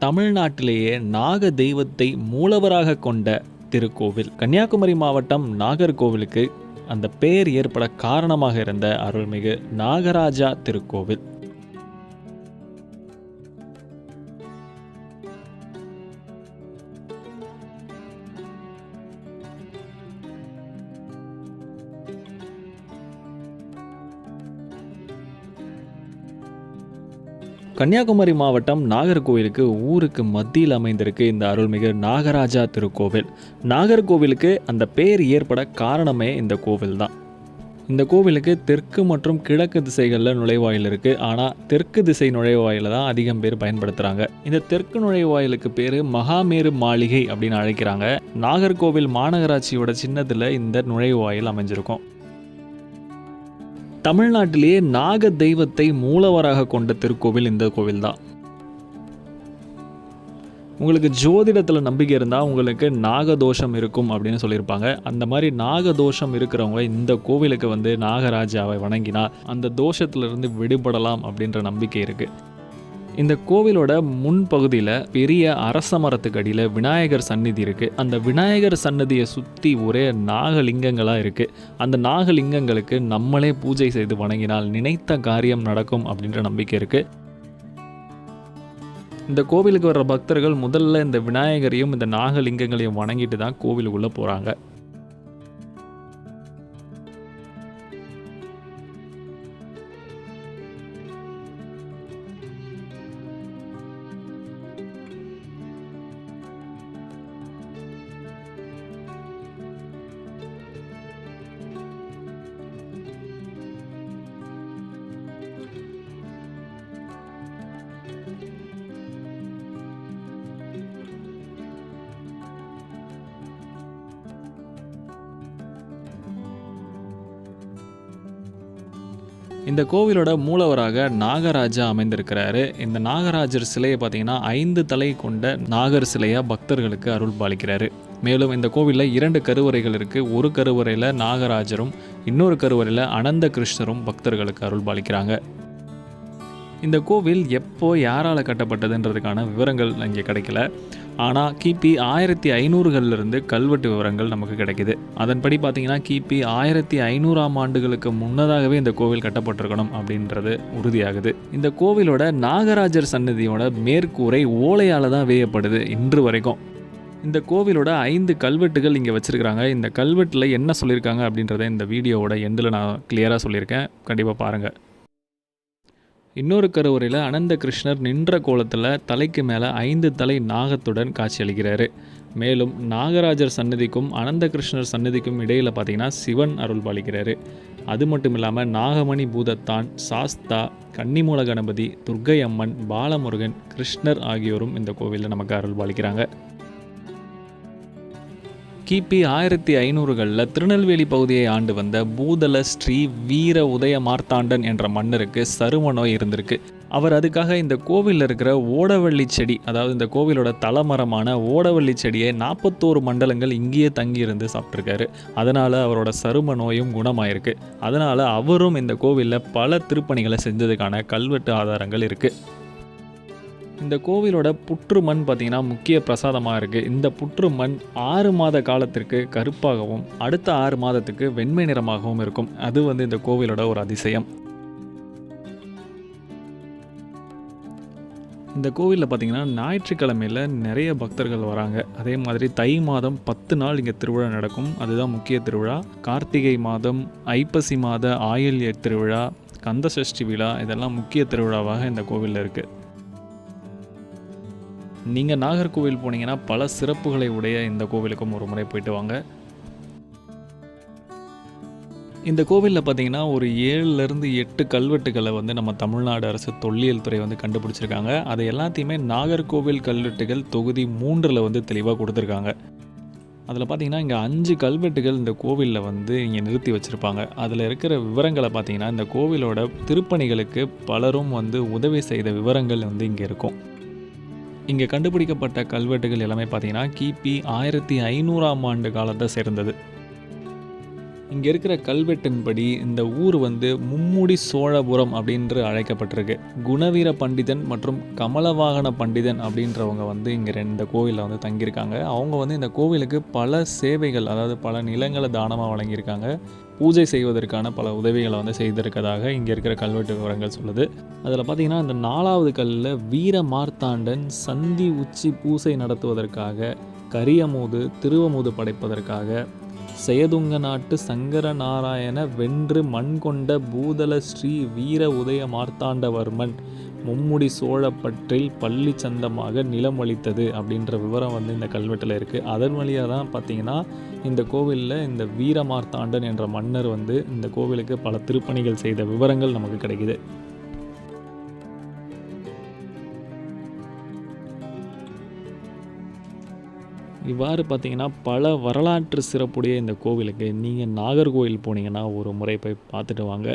தமிழ்நாட்டிலேயே நாக தெய்வத்தை மூலவராக கொண்ட திருக்கோவில். கன்னியாகுமரி மாவட்டம் நாகர்கோவிலுக்கு அந்த பெயர் ஏற்பட காரணமாக இருந்த அருள்மிகு நாகராஜா திருக்கோவில். கன்னியாகுமரி மாவட்டம் நாகர்கோவிலுக்கு ஊருக்கு மத்தியில் அமைந்திருக்கு இந்த அருள்மிகு நாகராஜா திருக்கோவில். நாகர்கோவிலுக்கு அந்த பேர் ஏற்பட காரணமே இந்த கோவில் தான் இந்த கோவிலுக்கு தெற்கு மற்றும் கிழக்கு திசைகளில் நுழைவாயில் இருக்குது ஆனால் தெற்கு திசை நுழைவாயில தான் அதிகம் பேர் பயன்படுத்துகிறாங்க இந்த தெற்கு நுழைவாயிலுக்கு பேர் மகாமேரு மாளிகை அப்படின்னு அழைக்கிறாங்க. நாகர்கோவில் மாநகராட்சியோட சின்னத்தில் இந்த நுழைவாயில் அமைஞ்சிருக்கும். தமிழ்நாட்டிலேயே நாக தெய்வத்தை மூலவராக கொண்ட திருக்கோவில் இந்த கோவில் தான் உங்களுக்கு ஜோதிடத்தில் நம்பிக்கை இருந்தால் உங்களுக்கு நாகதோஷம் இருக்கும் அப்படின்னு சொல்லியிருப்பாங்க. அந்த மாதிரி நாகதோஷம் இருக்கிறவங்க இந்த கோவிலுக்கு வந்து நாகராஜாவை வணங்கினா அந்த தோஷத்திலிருந்து விடுபடலாம் அப்படின்ற நம்பிக்கை இருக்குது இந்த கோவிலோட முன்பகுதியில் பெரிய அரச மரத்துக்கு அடியில் விநாயகர் சந்நிதி இருக்குது அந்த விநாயகர் சன்னதியை சுற்றி ஒரே நாகலிங்கங்களாக இருக்குது அந்த நாகலிங்கங்களுக்கு நம்மளே பூஜை செய்து வணங்கினால் நினைத்த காரியம் நடக்கும் அப்படின்ற நம்பிக்கை இருக்குது இந்த கோவிலுக்கு வர்ற பக்தர்கள் முதல்ல இந்த விநாயகரையும் இந்த நாகலிங்கங்களையும் வணங்கிட்டு தான் கோவிலுக்குள்ளே போகிறாங்க இந்த கோவிலோட மூலவராக நாகராஜா அமைந்திருக்கிறாரு. இந்த நாகராஜர் சிலையை பார்த்தீங்கன்னா ஐந்து தலை கொண்ட நாகர் சிலையாக பக்தர்களுக்கு அருள் பாலிக்கிறாரு. மேலும் இந்த கோவிலில் இரண்டு கருவறைகள் இருக்குது ஒரு கருவறையில் நாகராஜரும் இன்னொரு கருவறையில் அனந்த கிருஷ்ணரும் பக்தர்களுக்கு அருள் பாலிக்கிறாங்க. இந்த கோவில் எப்போ யாரால் கட்டப்பட்டதுன்றதுக்கான விவரங்கள் இங்கே கிடைக்கல. ஆனால் கிபி ஆயிரத்தி ஐநூறுகள்லேருந்து கல்வெட்டு விவரங்கள் நமக்கு கிடைக்குது. அதன்படி பார்த்தீங்கன்னா கிபி ஆயிரத்தி ஐநூறாம் ஆண்டுகளுக்கு முன்னதாகவே இந்த கோவில் கட்டப்பட்டிருக்கணும் அப்படின்றது உறுதியாகுது. இந்த கோவிலோட நாகராஜர் சன்னதியோட மேற்கூரை ஓலையால் தான் வேயப்படுது இன்று வரைக்கும். இந்த கோவிலோட ஐந்து கல்வெட்டுகள் இங்கே வச்சுருக்கிறாங்க. இந்த கல்வெட்டில் என்ன சொல்லியிருக்காங்க அப்படின்றத இந்த வீடியோவோட எண்டில் நான் கிளியராக சொல்லியிருக்கேன். கண்டிப்பாக பாருங்கள் இன்னொரு கருவறையில் அனந்த கிருஷ்ணர் நின்ற கோலத்தில் தலைக்கு மேலே ஐந்து தலை நாகத்துடன் காட்சியளிக்கிறாரு. மேலும் நாகராஜர் சன்னதிக்கும் அனந்த கிருஷ்ணர் சன்னதிக்கும் இடையில் பார்த்தீங்கன்னா சிவன் அருள் பாலிக்கிறாரு. அது மட்டும் இல்லாமல் நாகமணி பூதத்தான் சாஸ்தா கன்னிமூல கணபதி துர்க்கை அம்மன் பாலமுருகன் கிருஷ்ணர் ஆகியோரும் இந்த கோவிலில் நமக்கு அருள் பாலிக்கிறாங்க. கிபி ஆயிரத்தி ஐநூறுகளில் திருநெல்வேலி பகுதியை ஆண்டு வந்த பூதல ஸ்ரீ வீர உதய மார்த்தாண்டன் என்ற மன்னருக்கு சரும நோய் இருந்திருக்கு. அவர் அதுக்காக இந்த கோவிலில் இருக்கிற ஓடவள்ளி செடி அதாவது இந்த கோவிலோட தலமரமான ஓடவள்ளி செடியை நாற்பத்தோரு மண்டலங்கள் இங்கேயே தங்கியிருந்து சாப்பிட்ருக்காரு அதனால் அவரோட சரும நோயும் குணமாயிருக்கு. அதனால் அவரும் இந்த கோவிலில் பல திருப்பணிகளை செஞ்சதுக்கான கல்வெட்டு ஆதாரங்கள் இருக்குது இந்த கோவிலோட புற்று மண் பார்த்திங்கன்னா முக்கிய பிரசாதமாக இருக்குது இந்த புற்று மண் ஆறு மாத காலத்திற்கு கருப்பாகவும் அடுத்த ஆறு மாதத்துக்கு வெண்மை நிறமாகவும் இருக்கும். அது வந்து இந்த கோவிலோட ஒரு அதிசயம். இந்த கோவிலில் பார்த்தீங்கன்னா ஞாயிற்றுக்கிழமையில் நிறைய பக்தர்கள் வராங்க. அதே மாதிரி தை மாதம் பத்து நாள் இங்கே திருவிழா நடக்கும். அதுதான் முக்கிய திருவிழா. கார்த்திகை மாதம் ஐப்பசி மாத ஆயுள்ய திருவிழா கந்தசஷ்டி விழா இதெல்லாம் முக்கிய திருவிழாவாக இந்த கோவிலில் இருக்குது நீங்கள் நாகர்கோவில் போனீங்கன்னா பல சிறப்புகளை உடைய இந்த கோவிலுக்கும் ஒரு முறை போயிட்டு வாங்க. இந்த கோவிலில் பார்த்தீங்கன்னா ஒரு ஏழுலேருந்து எட்டு கல்வெட்டுகளை வந்து நம்ம தமிழ்நாடு அரசு தொல்லியல் துறை வந்து கண்டுபிடிச்சிருக்காங்க. அதை எல்லாத்தையுமே நாகர்கோவில் கல்வெட்டுகள் தொகுதி மூன்றில் வந்து தெளிவாக கொடுத்துருக்காங்க. அதில் பார்த்தீங்கன்னா இங்கே அஞ்சு கல்வெட்டுகள் இந்த கோவிலில் வந்து இங்கே நிறுத்தி வச்சுருப்பாங்க. அதில் இருக்கிற விவரங்களை பார்த்தீங்கன்னா இந்த கோவிலோட திருப்பணிகளுக்கு பலரும் வந்து உதவி செய்த விவரங்கள் வந்து இங்கே இருக்கும். இங்கே கண்டுபிடிக்கப்பட்ட கல்வெட்டுகள் எல்லாமே பார்த்தீங்கன்னா கிபி ஆயிரத்தி ஐநூறாம் ஆண்டு காலத்தை சேர்ந்தது. இங்கே இருக்கிற கல்வெட்டின்படி இந்த ஊர் வந்து மும்முடி சோழபுரம் அப்படின்று அழைக்கப்பட்டிருக்கு. குணவீர பண்டிதன் மற்றும் கமலவாகன பண்டிதன் அப்படின்றவங்க வந்து இங்கே இந்த கோவிலில் வந்து தங்கியிருக்காங்க. அவங்க வந்து இந்த கோவிலுக்கு பல சேவைகள் அதாவது பல நிலங்களை தானமாக வழங்கியிருக்காங்க. பூஜை செய்வதற்கான பல உதவிகளை வந்து செய்திருக்கதாக இங்கே இருக்கிற கல்வெட்டு விவரங்கள் சொல்லுது. அதில் பார்த்தீங்கன்னா இந்த நாலாவது கல்லில் வீர மார்த்தாண்டன் சந்தி உச்சி பூசை நடத்துவதற்காக கரியமூது திருவமூது படைப்பதற்காக செயதுங்க நாட்டு சங்கர நாராயண வென்று மண் கொண்ட பூதல ஸ்ரீ வீர உதய மார்த்தாண்டவர்மன் மும்முடி சோழப்பற்றில் பள்ளி சந்தமாக நிலம் அளித்தது அப்படின்ற விவரம் வந்து இந்த கல்வெட்டில் இருக்குது அதன் வழியாக தான் பார்த்தீங்கன்னா இந்த கோவிலில் இந்த வீரமார்த்தாண்டன் என்ற மன்னர் வந்து இந்த கோவிலுக்கு பல திருப்பணிகள் செய்த விவரங்கள் நமக்கு கிடைக்குது. இவ்வாறு பார்த்தீங்கன்னா பல வரலாற்று சிறப்புடைய இந்த கோவிலுக்கு நீங்கள் நாகர்கோவில் போனீங்கன்னா ஒரு முறை போய் பார்த்துட்டு வாங்க.